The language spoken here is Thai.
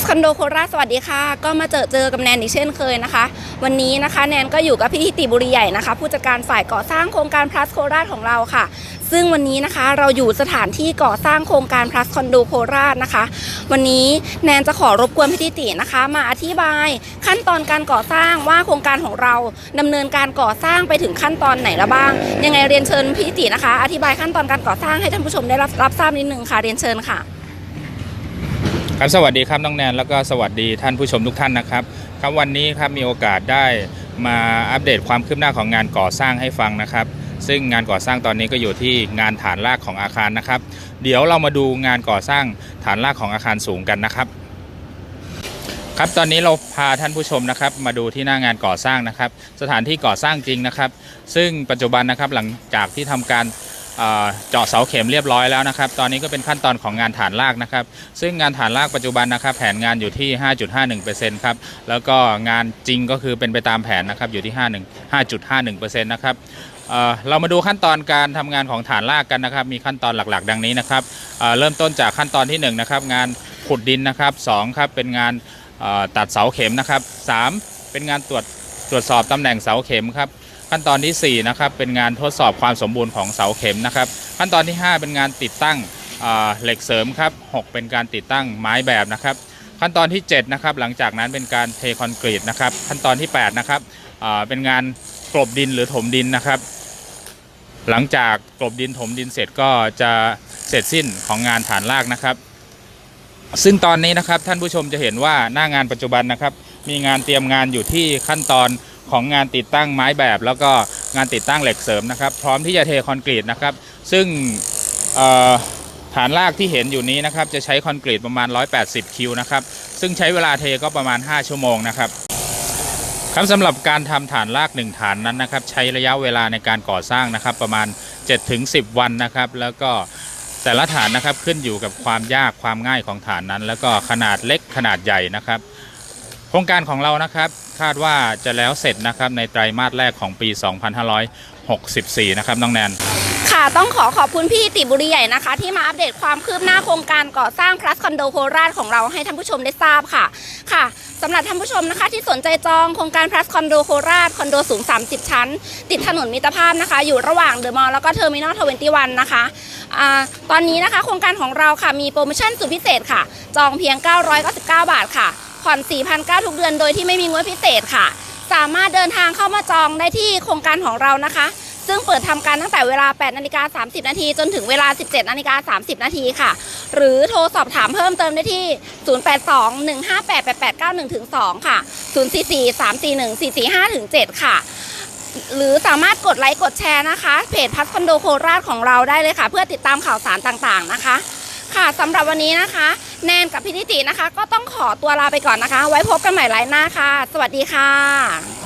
สคอนโดโคราชสวัสดีค่ะ ก็มาเจอเจอกับแนนอีกเช่นเคยนะคะ วันนี้นะคะแนนก็อยู่กับพี่ทิติบุรีใหญ่นะคะ ผู้จัดการฝ่ายก่อสร้างโครงการพลัสโคราชของเราค่ะ ซึ่งวันนี้นะคะเราอยู่สถานที่ก่อสร้างโครงการพลัสคอนโดโคราชนะคะ วันนี้แนนจะขอรบกวนพี่ทิตินะคะ มาอธิบายขั้นตอนการก่อสร้างว่าโครงการของเราดำเนินการก่อสร้างไปถึงขั้นตอนไหนแล้วบ้าง ยังไงเรียนเชิญพี่ทิตินะคะ อธิบายขั้นตอนการก่อสร้างให้ท่านผู้ชมได้รับรับทราบนิดนึงค่ะเรียนเชิญค่ะ ครับสวัสดีครับน้องแนนแล้วก็สวัสดีท่านผู้ชมทุกท่านนะครับครับวันนี้ครับมีโอกาสได้มาอัปเดตความคืบหน้าของงานก่อสร้างให้ฟังนะครับ ซึ่งงานก่อสร้างตอนนี้ก็อยู่ที่งานฐานรากของอาคารนะครับ เดี๋ยวเรามาดูงานก่อสร้างฐานรากของอาคารสูงกันนะครับ ครับตอนนี้เราพาท่านผู้ชมนะครับ มาดูที่หน้างานก่อสร้างนะครับ สถานที่ก่อสร้างจริงนะครับ ซึ่งปัจจุบันนะครับหลังจากที่ทำการ เจาะเสาเข็มเรียบร้อยแล้วนะครับ ตอนนี้ก็เป็นขั้นตอนของงานฐานรากนะครับ ซึ่งงานฐานรากปัจจุบันนะครับ แผนงานอยู่ที่ 5.51%ครับ แล้วก็งานจริงก็คือเป็นไปตามแผนนะครับ อยู่ที่ 51 5.51%นะครับเเรามาดูขั้นตอนการทำงานของฐานรากกันนะครับ มีขั้นตอนหลักๆ ดังนี้นะครับเเริ่มต้นจากขั้นตอนที่ 1 นะครับ งานขุดดินนะครับ2ครับ เป็นงานตัดเสาเข็มนะครับ 3 เป็นงานตรวจตรวจสอบตำแหน่งเสาเข็มครับ ขั้นตอนที่ 4 นะครับ เป็นงานทดสอบความสมบูรณ์ของเสาเข็มนะครับ ขั้นตอนที่ 5 เป็นงานติดตั้งเหล็กเสริมครับ6เป็นการติดตั้งไม้แบบนะครับ ขั้นตอนที่ 7 นะครับ หลังจากนั้นเป็นการเทคอนกรีตนะครับ ขั้นตอนที่ 8 นะครับเป็นงานกลบดินหรือถมดินนะครับ หลังจากกลบดินถมดินเสร็จก็จะเสร็จสิ้นของงานฐานรากนะครับ ซึ่งตอนนี้นะครับท่านผู้ชมจะเห็นว่าหน้างานปัจจุบันนะครับ มีงานเตรียมงานอยู่ที่ขั้นตอน ของงานติดตั้งไม้แบบ แล้วก็งานติดตั้งเหล็กเสริมนะครับ พร้อมที่จะเทคอนกรีตนะครับ ซึ่งฐานรากที่เห็นอยู่นี้นะครับ จะใช้คอนกรีตประมาณ 180 คิวนะครับ ซึ่งใช้เวลาเทก็ประมาณ 5 ชั่วโมงนะครับครับสำหรับการทำฐานราก1ฐานนั้นนะครับ ใช้ระยะเวลาในการก่อสร้างนะครับ ประมาณ 7-10 วันนะครับ แล้วก็แต่ละฐานนะครับขึ้นอยู่กับความยากความง่ายของฐานนั้น แล้วก็ขนาดเล็กขนาดใหญ่นะครับ โครงการของเรานะครับคาดว่าจะแล้วเสร็จนะครับในไตรมาสแรกของปี 2564 นะครับน้องแนนค่ะต้องขอขอบคุณพี่ติบุรีใหญ่นะคะ ที่มาอัปเดตความคืบหน้าโครงการก่อสร้างพลัสคอนโดโคราชของเราให้ท่านผู้ชมได้ทราบค่ะค่ะสำหรับท่านผู้ชมนะคะ ที่สนใจจองโครงการพลัสคอนโดโคราชคอนโดสูง 30 ชั้น ติดถนนมิตรภาพนะคะ อยู่ระหว่างเดอะมอลล์แล้วก็เทอร์มินอลทเวนตี้วันนะคะอ่าตอนนี้นะคะโครงการของเราค่ะมีโปรโมชั่นสุดพิเศษค่ะ จองเพียง 999 บาทค่ะ ผ่อน 4,900 ทุกเดือนโดยที่ไม่มีงวดพิเศษค่ะ สามารถเดินทางเข้ามาจองได้ที่โครงการของเรานะคะ ซึ่งเปิดทำการตั้งแต่เวลา 8นาฬิกา30 นาที จนถึงเวลา 17นาฬิกา30 นาทีค่ะ หรือโทรสอบถามเพิ่มเติมได้ที่ 0821588891-2 ค่ะ 044341445-7 ค่ะหรือสามารถกดไลค์กดแชร์นะคะ เพจพัสคอนโดโคราชของเราได้เลยค่ะ เพื่อติดตามข่าวสารต่างๆนะคะ ค่ะสำหรับวันนี้นะคะ แนนกับพี่นิตินะคะ ก็ต้องขอตัวลาไปก่อนนะคะ ไว้พบกันใหม่ไลน์หน้าค่ะ สวัสดีค่ะ